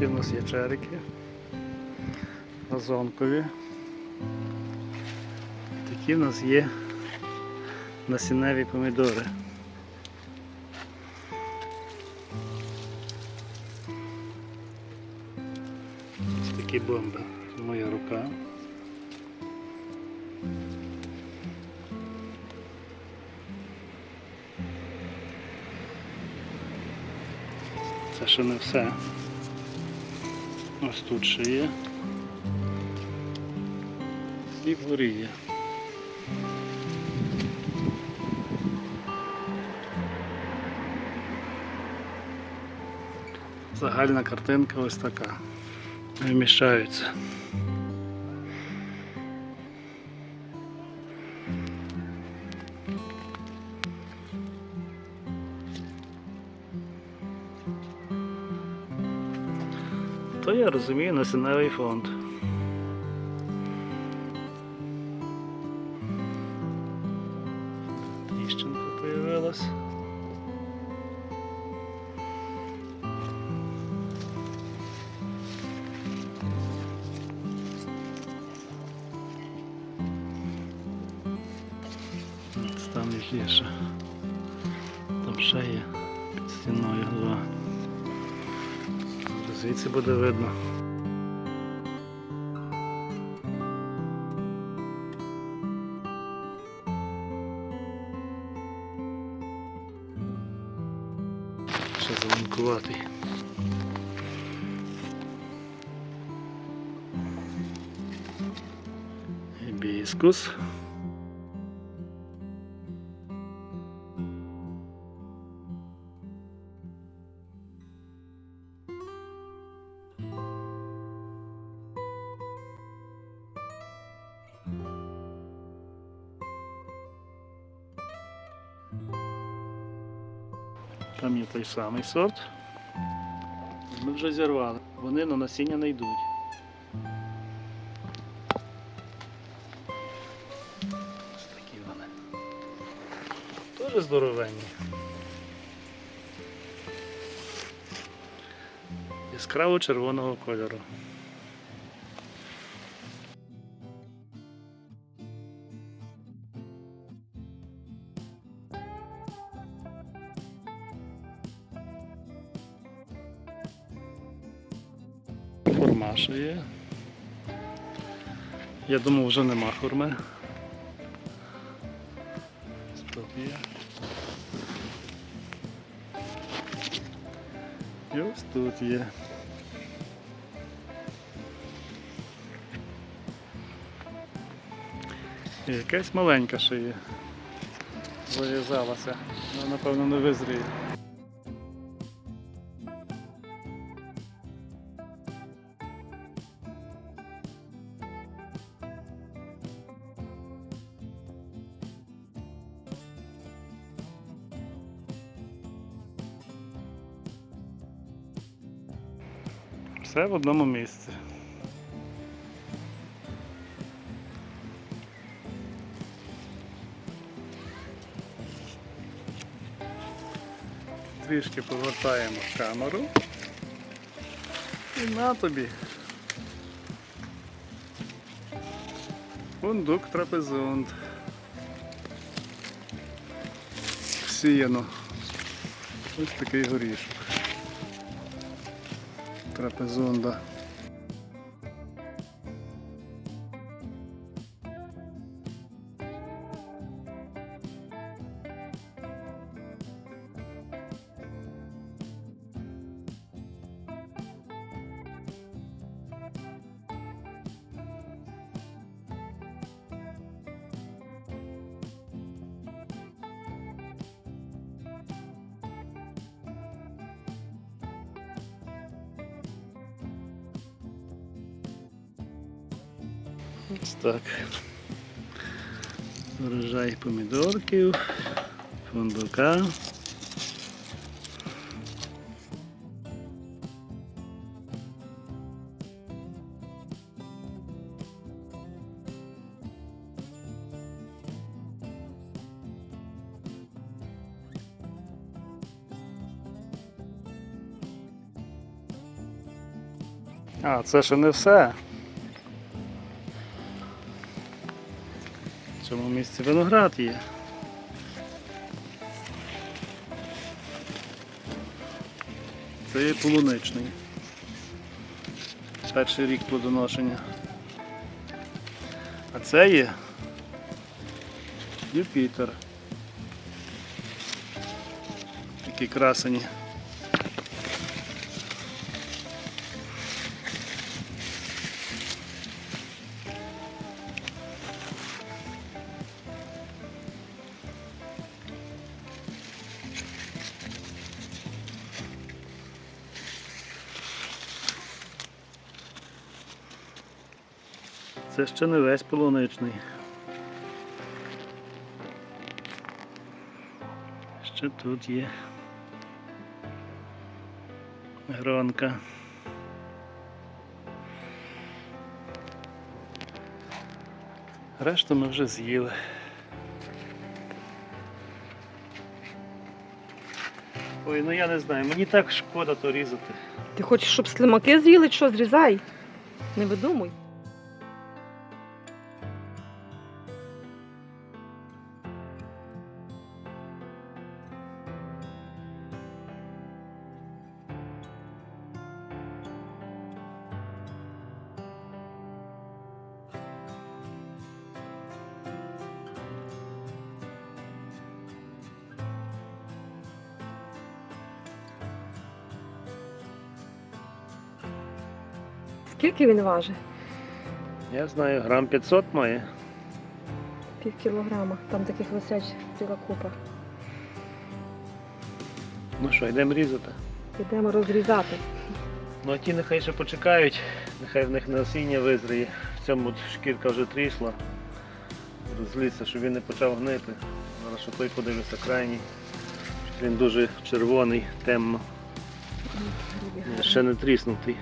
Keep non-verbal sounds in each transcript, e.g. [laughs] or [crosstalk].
Такі в нас є черики. Газонкові. Такі в нас є насінневі помідори. Ось такі бомби. Моя рука. Це ще не все. Ось тут ще є. І вгорі є. Загальна картинка ось така. Вміщаються. То я розумію насінневий фонд. Тріщинка появилась. Там є ще. Там ще є під стіною два. Звідси буде видно. Ще зеленкуватий. Гібіскус. Там є той самий сорт. Ми вже зірвали. Вони на насіння не йдуть. Ось такі вони. Теж здоровенні. Яскраво червоного кольору. Формаша є. Я думав, вже нема хурми. Стоп є. І ось тут є. І якась маленька ще є. Зав'язалася. Вона, напевно, не визріє. Все в одному місці. Трішки повертаємо камеру. І на тобі. Фундук трапезунд. Всіяно. Ось такий горішок. Трапезунда. Ось так. Врожай помідорків, фундука. А, це ще не все. В виноград є. Це є полуничний. Перший рік плодоношення. А це є Юпітер. Такі красені. Це ще не весь полуничний. Ще тут є гронка. Решту ми вже з'їли. Ой, ну я не знаю, мені так шкода то різати. Ти хочеш, щоб слимаки з'їли, що зрізай? Не видумуй. Скільки він важить? Я знаю, грам 500 має. Пів кілограма. Там таких висять ціла купа. Ну що, йдемо різати. Йдемо розрізати. Ну а ті нехай ще почекають, нехай в них насіння визріє. В цьому шкірка вже трісла. Розліться, щоб він не почав гнити. Зараз що той подивиться крайній. Він дуже червоний, темно. Ще не тріснутий.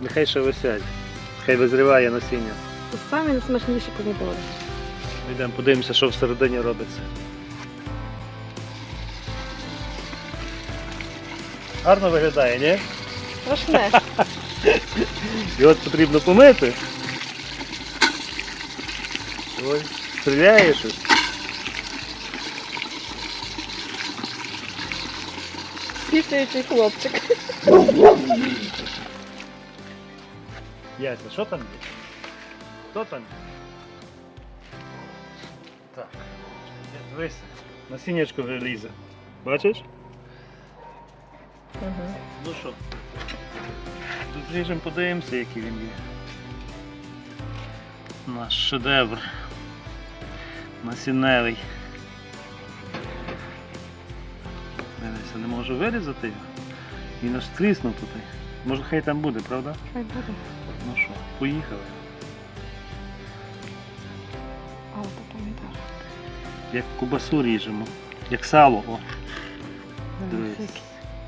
Нехай ще висять. Хай визріває насіння. Це самі найсмачніші помідори. Йдемо подивимося, що всередині робиться. Гарно виглядає, ні? Страшне. [laughs] Його потрібно помити. Ой, стріляє щось. Пісаючий хлопчик. [laughs] Яся, що там є? Хто там? є? Так. Дивись, насіннячко вже лізе. Бачиш? Угу. Ну що? Розріжемо, подивимося, який він є. Наш шедевр. Насінневий. Дивися, не можу вирізати його. Він аж тріснув тут. Може хай там буде, правда? Хай буде. Ну що, поїхали. Як кубасу ріжемо. Як сало. О.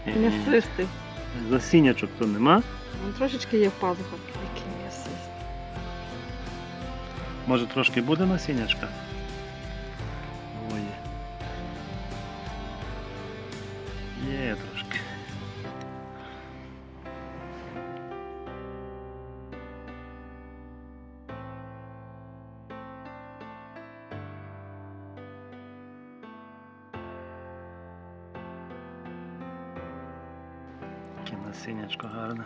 М'ясистий. Засінячок то нема. Вон трошечки є в пазухах. Який м'ясистий. Може трошки буде насіннячка? Насіннячко гарне.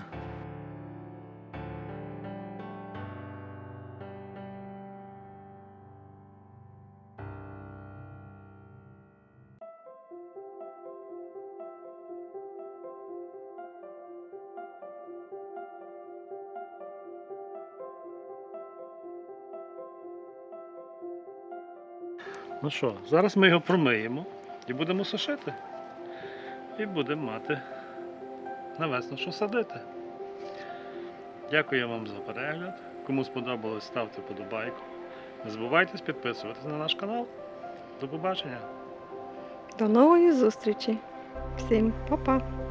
Ну що, зараз ми його промиємо і будемо сушити. І будемо мати на весну що садити. Дякую вам за перегляд. Кому сподобалось, ставте вподобайку. Не забувайте підписуватись на наш канал. До побачення! До нової зустрічі. Всім па-па.